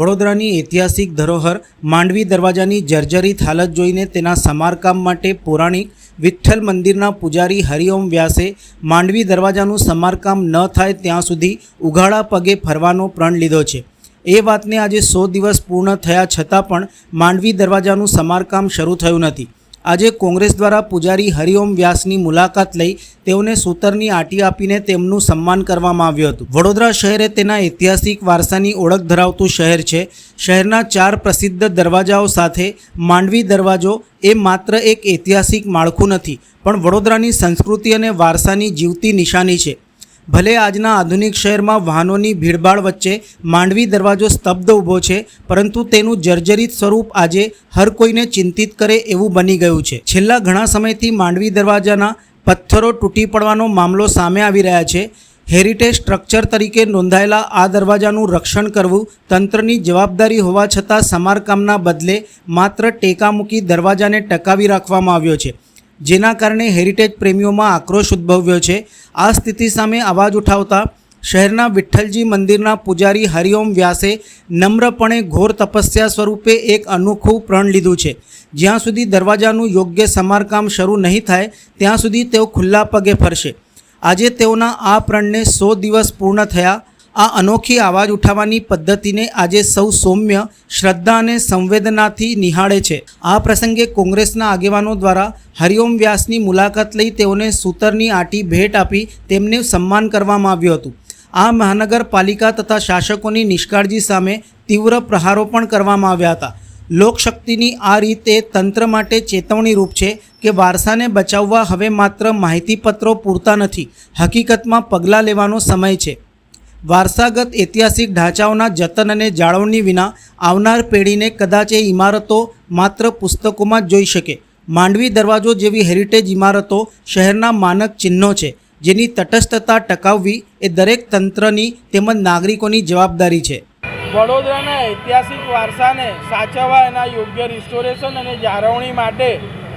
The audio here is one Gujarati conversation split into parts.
વડોદરાની ઐતિહાસિક ધરોહર માંડવી દરવાજાની જર્જરિત હાલત જોઈને તેના સમારકામ માટે પૌરાણિક વિઠ્ઠલ મંદિરના પૂજારી હરિઓમ વ્યાસે માંડવી દરવાજાનું સમારકામ ન થાય ત્યાં સુધી ઉઘાડા પગે ફરવાનો પ્રણ લીધો છે. એ વાતને આજે સો દિવસ પૂર્ણ થયા છતાં પણ માંડવી દરવાજાનું સમારકામ શરૂ થયું નથી. આજે કોંગ્રેસ દ્વારા પૂજારી હરિઓમ વ્યાસની મુલાકાત લઈ તેઓને સૂતરની આંટી આપીને તેમનું સન્માન કરવામાં આવ્યું હતું. વડોદરા શહેર તેના ઐતિહાસિક વારસાની ઓળખ ધરાવતું શહેર છે. શહેરના ચાર પ્રસિદ્ધ દરવાજાઓ સાથે માંડવી દરવાજો એ માત્ર એક ઐતિહાસિક માળખું નથી, પણ વડોદરાની સંસ્કૃતિ અને વારસાની જીવતી નિશાની છે. ભલે આજના આધુનિક શહેરમાં વાહનોની ભીડભાડ વચ્ચે માંડવી દરવાજો સ્તબ્ધ ઊભો છે, પરંતુ તેનું જર્જરિત સ્વરૂપ આજે હર કોઈને ચિંતિત કરે એવું બની ગયું છે. છેલ્લા ઘણા સમયથી માંડવી દરવાજાના પથ્થરો તૂટી પડવાનો મામલો સામે આવી રહ્યા છે. હેરિટેજ સ્ટ્રક્ચર તરીકે નોંધાયેલા આ દરવાજાનું રક્ષણ કરવું તંત્રની જવાબદારી હોવા છતાં સમારકામના બદલે માત્ર ટેકા મૂકી દરવાજાને ટકાવી રાખવામાં આવ્યો છે. જેના કારણે હેરિટેજ પ્રેમીઓમાં આક્રોશ ઉદ્ભવ્યો છે. આ સ્થિતિ સામે અવાજ ઉઠાવતા શહેરના વિઠ્ઠલજી મંદિરના પૂજારી હરિઓમ વ્યાસે નમ્રપણે ઘોર તપસ્યા સ્વરૂપે એક અનોખું પ્રણ લીધું છે. જ્યાં સુધી દરવાજાનું યોગ્ય સમારકામ શરૂ નહીં થાય, ત્યાં સુધી તેઓ ખુલ્લા પગે ફરશે. આજે તેઓના આ પ્રણને સો દિવસ પૂર્ણ થયા આ અનોખી આવાજ ઉઠાવવાની પદ્ધતિને આજે સૌ સૌમ્ય, શ્રદ્ધા અને સંવેદનાથી નિહાળે છે. આ પ્રસંગે કોંગ્રેસના આગેવાનો દ્વારા હરિઓમ વ્યાસની મુલાકાત લઈ તેઓને સૂતરની આંટી ભેટ આપી તેમને સન્માન કરવામાં આવ્યું હતું. આ મહાનગરપાલિકા તથા શાસકોની નિષ્કાળજી સામે તીવ્ર પ્રહારો પણ કરવામાં આવ્યા હતા. લોકશક્તિની આ રીતે તંત્ર માટે ચેતવણીરૂપ છે કે વારસાને બચાવવા હવે માત્ર માહિતીપત્રો પૂરતા નથી, હકીકતમાં પગલાં લેવાનો સમય છે. વારસાગત ઐતિહાસિક ઢાંચાઓના જતન અને જાળવણી વિના આવનાર પેઢીને કદાચ એ ઇમારતો માત્ર પુસ્તકોમાં જ જોઈ શકે. માંડવી દરવાજો જેવી હેરિટેજ ઇમારતો શહેરના માનક ચિહ્નો છે, જેની તટસ્થતા ટકાવવી એ દરેક તંત્રની તેમજ નાગરિકોની જવાબદારી છે. વડોદરાના ઐતિહાસિક વારસાને સાચવવા એના યોગ્ય રિસ્ટોરેશન અને જાળવણી માટે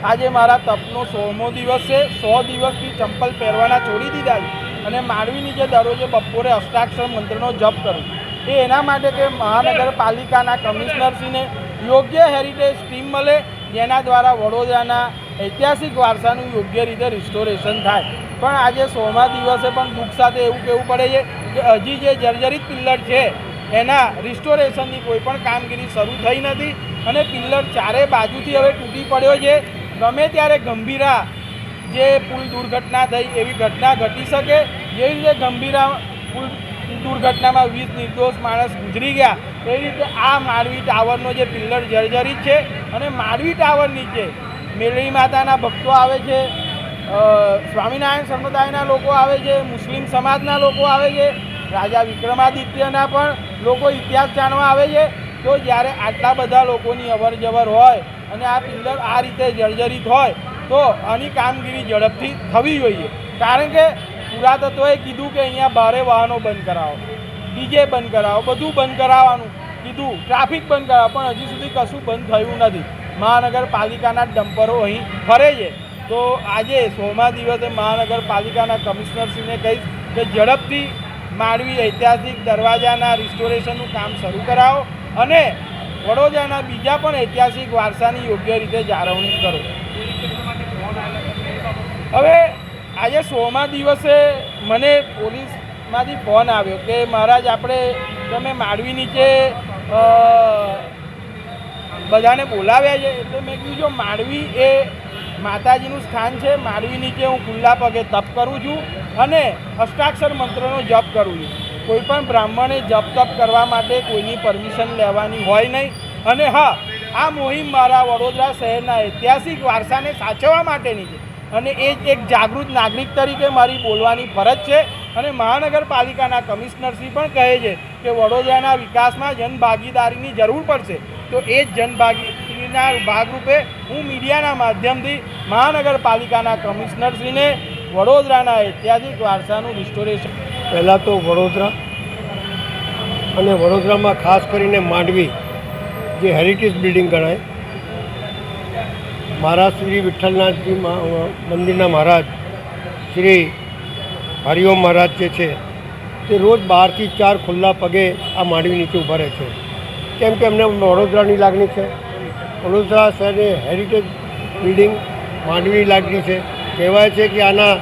આજે મારા તપનો સોમો દિવસ છે. સો દિવસથી ચંપલ પહેરવાના છોડી દીધા છે. અને માંડવી નીચે દરરોજે બપોરે અષ્ટાક્ષર મંત્રનો જપ કરું. એ એના માટે કે મહાનગરપાલિકાના કમિશનરશ્રીને યોગ્ય હેરિટેજ ટીમ મળે, જેના દ્વારા વડોદરાના ઐતિહાસિક વારસાનું યોગ્ય રીતે રિસ્ટોરેશન થાય. પણ આજે સોમા દિવસે પણ દુઃખ સાથે એવું કહેવું પડે છે કે હજી જે જર્જરિત પિલ્લર છે, એના રિસ્ટોરેશનની કોઈ પણ કામગીરી શરૂ થઈ નથી અને પિલ્લર ચારે બાજુથી હવે તૂટી પડ્યો છે. ગમે ત્યારે ગંભીરા જે પુલ દુર્ઘટના થઈ, એવી ઘટના ઘટી શકે જેવી રીતે ગંભીરા પુલ દુર્ઘટનામાં વીસ નિર્દોષ માણસ ગુજરી ગયા. એવી રીતે આ માળવી ટાવરનો જે પિલ્લર જર્જરિત છે અને માળવી ટાવર નીચે મેળવી માતાના ભક્તો આવે છે સ્વામિનારાયણ સમુદાયના લોકો આવે છે, મુસ્લિમ સમાજના લોકો આવે છે, રાજા વિક્રમાદિત્યના પણ લોકો ઇતિહાસ જાણવા આવે છે. તો જ્યારે આટલા બધા લોકોની અવર હોય અને આ પિલ્લર આ રીતે જર્જરિત હોય તો આની કામગીરી ઝડપથી થવી જોઈએ. કારણ કે પુરાતત્વએ કીધું કે અહીંયા ભારે વાહનો બંધ કરાવો. ડીજે બંધ કરાવો. બધું બંધ કરાવવાનું. કીધું. ટ્રાફિક બંધ કરાવો. પણ હજી સુધી કશું બંધ થયું નથી. મહાનગરપાલિકાના ડમ્પરો અહીં ફરે છે. તો આજે સોમા દિવસે મહાનગરપાલિકાના કમિશનરશ્રીને કહીશ કે ઝડપથી માંડવી ઐતિહાસિક દરવાજાના રિસ્ટોરેશનનું કામ શરૂ કરાવો અને વડોદરાના બીજા પણ ઐતિહાસિક વારસાની યોગ્ય રીતે જાળવણી કરો. હવે આજે સોમા દિવસે મને પોલીસમાંથી ફોન આવ્યો કે મહારાજ, આપણે તમે માળવી નીચે બધાને બોલાવ્યા છે. એટલે મેં કીધું, જો માળવી એ માતાજીનું સ્થાન છે માળવી નીચે હું ખુલ્લા પગે તપ કરું છું અને અષ્ટાક્ષર મંત્રનો જપ કરું છું. કોઈપણ બ્રાહ્મણે જપ તપ કરવા માટે કોઈની પરમિશન લેવાની હોય નહીં. અને હા, આ મુહિમ મારા વડોદરા શહેરના ઐતિહાસિક વારસાને સાચવવા માટેની છે. અને એ એક જાગૃત નાગરિક તરીકે મારી બોલવાની ફરજ છે. અને મહાનગરપાલિકાના કમિશનરશ્રી પણ કહે છે કે વડોદરાના વિકાસમાં જનભાગીદારીની જરૂર પડશે. તો એ જ જનભાગીદારીના ભાગરૂપે હું મીડિયાના માધ્યમથી મહાનગરપાલિકાના કમિશનરશ્રીને વડોદરાના ઐતિહાસિક વારસાનું રિસ્ટોરેશન પહેલાં તો વડોદરા અને વડોદરામાં ખાસ કરીને માંડવી, જે હેરિટેજ બિલ્ડિંગ ગણાય મહારાજ શ્રી વિઠ્ઠલનાથજી મંદિરના મહારાજ, શ્રી હરિઓમ મહારાજ જે છે, તે રોજ બારથી ચાર ખુલ્લા પગે આ માંડવી નીચે ઊભા રહે છે. કેમ કે એમને વડોદરાની લાગણી છે. વડોદરા શહેરની હેરિટેજ બિલ્ડિંગ માંડવીની લાગણી છે. કહેવાય છે કે આના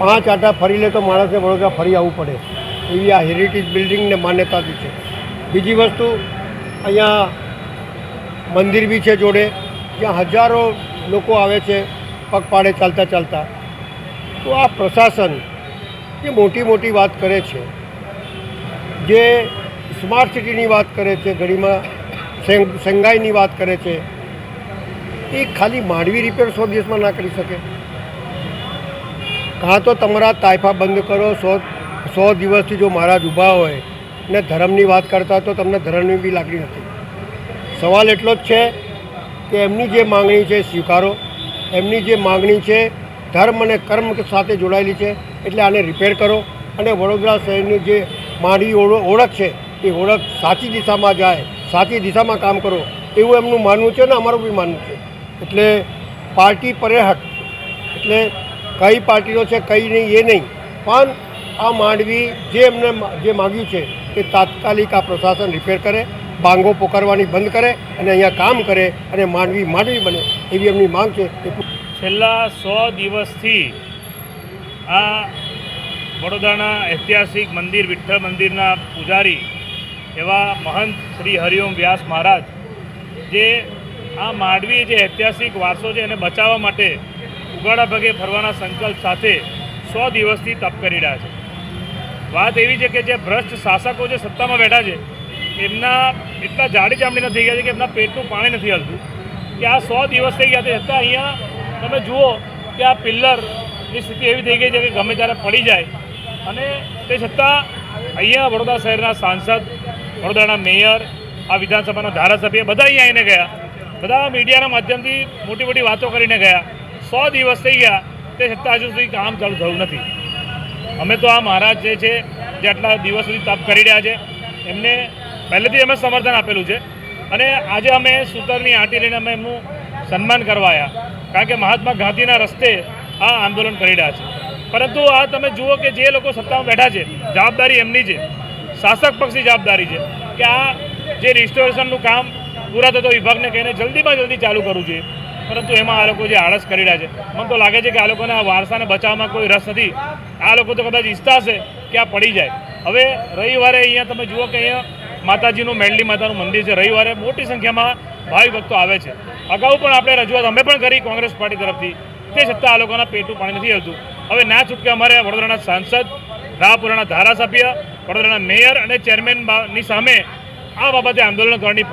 પાંચ આટા ફરી લે તો માણસને વડોદરા ફરી આવવું પડે. એવી આ હેરિટેજ બિલ્ડિંગને માન્યતાથી છે. બીજી વસ્તુ, અહીંયા મંદિર બી છે જોડે. જ્યાં હજારો લોકો આવે છે, પગપાળે ચાલતા ચાલતા. તો આ પ્રશાસન જે મોટી મોટી વાત કરે છે. જે સ્માર્ટ સિટીની વાત કરે છે, ઘડીમાં શેંગાઈની વાત કરે છે, એ ખાલી માંડવી રિપેર સો દિવસમાં ના કરી શકે. કાં તો તમારા તાયફા બંધ કરો, સો સો દિવસથી જો મહારાજ ઊભા હોય ને ધર્મની વાત કરતા તો તમને ધર્મની બી લાગણી નથી. સવાલ એટલો જ છે કે એમની જે માંગણી છે સ્વીકારો. એમની જે માંગણી છે ધર્મ અને કર્મ સાથે જોડાયેલી છે, એટલે આને રિપેર કરો. અને વડોદરા શહેરની જે ઓળખ ઓળખ છે, એ ઓળખ સાચી દિશામાં જાય, સાચી દિશામાં કામ કરો, એવું એમનું માનવું છે ને અમારું બી માનવું છે. એટલે પાર્ટી પર્યહટ એટલે કઈ પાર્ટીનો છે, કઈ નહીં, એ નહીં. પણ આ માંડવી જે એમને જે માગ્યું છે, એ તાત્કાલિક આ પ્રશાસન રિપેર કરે. બાંગો પોકારવાની બંધ કરે અને અહીંયા કામ કરે અને માંડવી માંડવી બને એવી એમની માંગ છે. છેલ્લા સો દિવસથી આ વડોદરાના ઐતિહાસિક મંદિર, વિઠ્ઠલ મંદિરના પૂજારી એવા મહંત શ્રી હરિઓમ વ્યાસ મહારાજ, જે આ માંડવી જે ઐતિહાસિક વારસો છે એને બચાવવા માટે ઉગાડા ભાગે ફરવાના સંકલ્પ સાથે સો દિવસથી તપ કરી રહ્યા છે. વાત એવી છે કે જે ભ્રષ્ટ શાસકો જે સત્તામાં બેઠા છે એમના એટલા જાડી ચામડી થઈ ગયા છે કે એમના પેટનું પાણી નથી હલતું. કે આ સો દિવસ થઈ ગયા છે. છતાં અહીંયા તમે જુઓ કે આ પિલ્લરની સ્થિતિ એવી થઈ ગઈ છે કે ગમે ત્યારે પડી જાય. અને તે છતાં અહીંયા વડોદરા શહેરના સાંસદ, વડોદરાના મેયર, આ વિધાનસભાના ધારાસભ્ય બધા અહીંયા આવીને ગયા. બધા મીડિયાના માધ્યમથી મોટી મોટી વાતો કરીને ગયા. સો દિવસ થઈ ગયા. તે છતાં હજુ સુધી કામ ચાલુ થયું નથી. અમે તો આ મહારાજ જે છે, જે આટલા દિવસ સુધી તપ કરી રહ્યા છે, એમને પહેલેથી અમે સમર્થન આપેલું છે. અને આજે અમે સૂતરની આંટી લઈને અમે એમનું સન્માન કરવા આવ્યા કારણ કે મહાત્મા ગાંધીના રસ્તે આ આંદોલન કરી રહ્યા છે. પરંતુ આ તમે જુઓ કે જે લોકો સત્તામાં બેઠા છે, જવાબદારી એમની છે. શાસક પક્ષની જવાબદારી છે કે આ જે રિસ્ટોરેશનનું કામ પૂરા થતો વિભાગને કહીને જલ્દીમાં જલ્દી ચાલુ કરવું જોઈએ. પરંતુ એમાં આ લોકો જે આળસ કરી રહ્યા છે, મને તો લાગે છે કે આ લોકોને આ વારસાને બચાવવામાં કોઈ રસ નથી. આ લોકો તો કદાચ ઈચ્છતા હશે કે આ પડી જાય. હવે રવિવારે અહીંયા તમે જુઓ કે અહીંયા માતાજીનું મેલડી માતાનું મંદિર છે. રવિવારે મોટી સંખ્યામાં ભાવિ ભક્તો આવે છે. અગાઉ પણ આપણે રજૂઆત અમે પણ કરી કોંગ્રેસ પાર્ટી તરફથી. તે છતાં આ લોકોના પેટનું પાણી નથી આવતું હવે ના છૂટકે અમારે વડોદરાના સાંસદ રાહપુરાના ધારાસભ્ય, વડોદરાના મેયર અને ચેરમેનની સામે આ બાબતે આંદોલન કરવાની